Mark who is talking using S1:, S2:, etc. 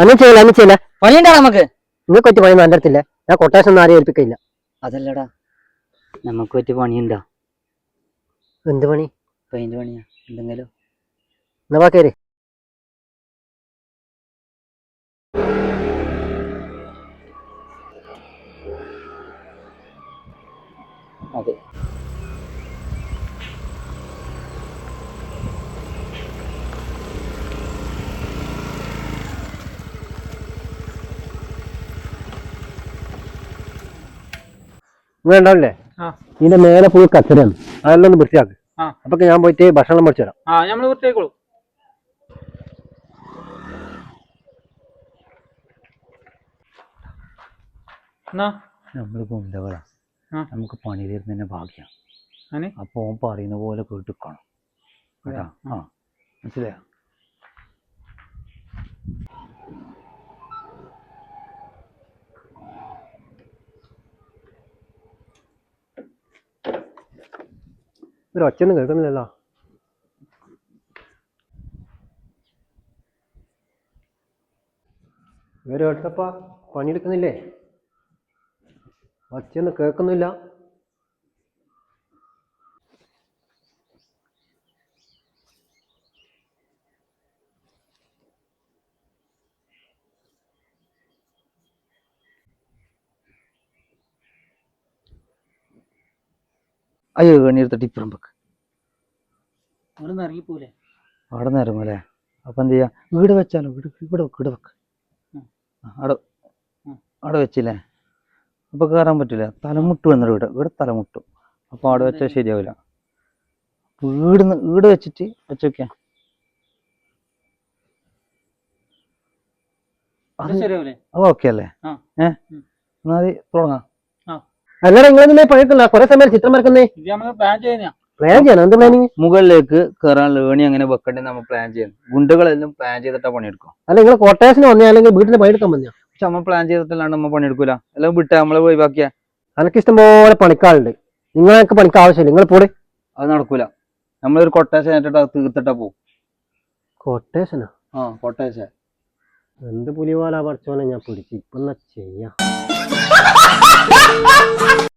S1: അന്നും ചെയ്യില്ല അന്നും ചെയ്യില്ല.
S2: പണിയുണ്ടാ നമുക്ക്?
S1: നിങ്ങൾക്ക് പറ്റി പണി എന്റെ അടുത്തില്ല. ഞാൻ കൊട്ടേഷൻ ഒന്നും ആരെയും ഏൽപ്പിക്കില്ല
S2: അതല്ലടാ. നമുക്ക് പറ്റി പണിയുണ്ടോ?
S1: എന്ത് പണി?
S2: പെയിന്റ് പണിയാ. എന്തെങ്കിലും?
S1: എന്നാ ബാക്കേര്
S2: അതെ.
S3: ആ.
S1: ഇതിന്റെ മേലെ ഫുൾ കച്ചറയാണ്. അതെല്ലാം ഒന്ന് വൃത്തിയാക്ക്. അപ്പൊ ഞാൻ പോയിട്ട് ഭക്ഷണം മേടിച്ചു തരാം.
S3: നമ്മൾ എന്നാ?
S2: നമ്മൾ ഗുണ്ടകളാ
S3: ആ.
S2: നമുക്ക് പണി തരുന്നതിന്റെ ഭാഗ്യം.
S3: ആണ്
S2: അപ്പൊ ഓൻ പറയുന്ന പോലെ കേട്ടിക്കണം. കേട്ടാ? ആ. മനസ്സിലായോ?
S1: ഒരു ഒച്ചയൊന്നും കേൾക്കുന്നില്ലല്ലോ. ഇവർ കേട്ടപ്പാ പണിയെടുക്കുന്നില്ലേ? ഒച്ചയൊന്നും കേൾക്കുന്നില്ല.
S2: അയ്യോ എണീർത്തിട്ട് ഇപ്പുറം വെക്ക്
S3: അവിടെ നിന്ന്
S2: ഇറങ്ങൂലേ അപ്പൊ എന്ത് ചെയ്യാ? വീട് വെച്ചാലോ? വീട് ഇവിടെ വെക്ക് ഇവിടെ വെക്ക്. അവിടെ. അവിടെ വെച്ചില്ലേ? അപ്പൊ കയറാൻ പറ്റില്ല. തലമുട്ട് വന്നിട്ട് ഇവിടെ ഇവിടെ തലമുട്ടും. അപ്പൊ അവിടെ വെച്ചാൽ ശരിയാവില്ല. വീട് വീട് വെച്ചിട്ട് വെച്ചോക്കിയാ
S3: അത് ശരിയാവൂലേ
S2: അത് ഓക്കെ അല്ലേ?
S3: ഏഹ്.
S2: എന്നാ തുടങ്ങാം.
S1: അല്ലാതെ നിങ്ങളെ പണിയെടുക്കണ്ട കുറെ സമയം ചിത്രം വരക്കുന്നേ.
S3: പ്ലാൻ ചെയ്യുന്ന
S1: പ്ലാൻ ചെയ്യണം? എന്ത് പ്ലാനിങ്
S2: മുകളിലേക്ക് കയറാൻ ഏണി അങ്ങനെ വെക്കണ്ടേ നമ്മൾ പ്ലാൻ ചെയ്യുന്നു ഗുണ്ടകളെല്ലാം പ്ലാൻ ചെയ്തിട്ടാ പണിയെടുക്കും
S1: അല്ല നിങ്ങൾ കോട്ടേഴ്സിന് വന്നേ അല്ലെങ്കിൽ വീട്ടിൽ പണിയെടുക്കാൻ വന്നോ?
S2: പക്ഷെ നമ്മൾ പ്ലാൻ ചെയ്തിട്ടല്ലാണ്ട് നമ്മൾ പണിയെടുക്കൂല എല്ലാം വിട്ട് നമ്മളെ ഒഴിവാക്കിയ
S1: അനക്ക് ഇഷ്ടംപോലെ പണിക്കാളുണ്ട് നിങ്ങൾക്ക് പണിക്ക് ആവശ്യമില്ല. നിങ്ങൾ പോടെ.
S2: അത് നടക്കൂല. നമ്മളൊരു കൊട്ടേഷൻ ആയിട്ടാ തീർത്തിട്ടാ പോകും
S1: കൊട്ടേഷനോ
S2: ആ? കൊട്ടേഷൻ
S1: എന്ത് പുലിവാല പഠിച്ചോനെ ഞാൻ പിടിച്ചു ഇപ്പൊ എന്നാ ചെയ്യാ.